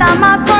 summer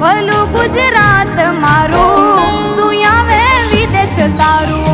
ભલું ગુજરાત મારું. શું વિદેશ તારું.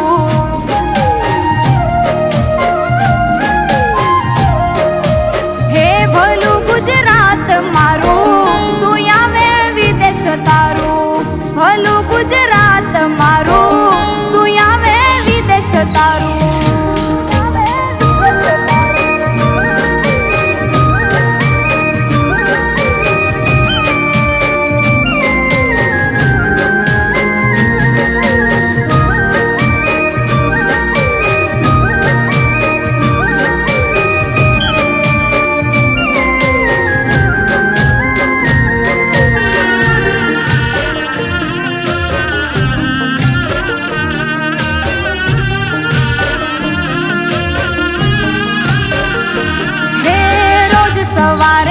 வார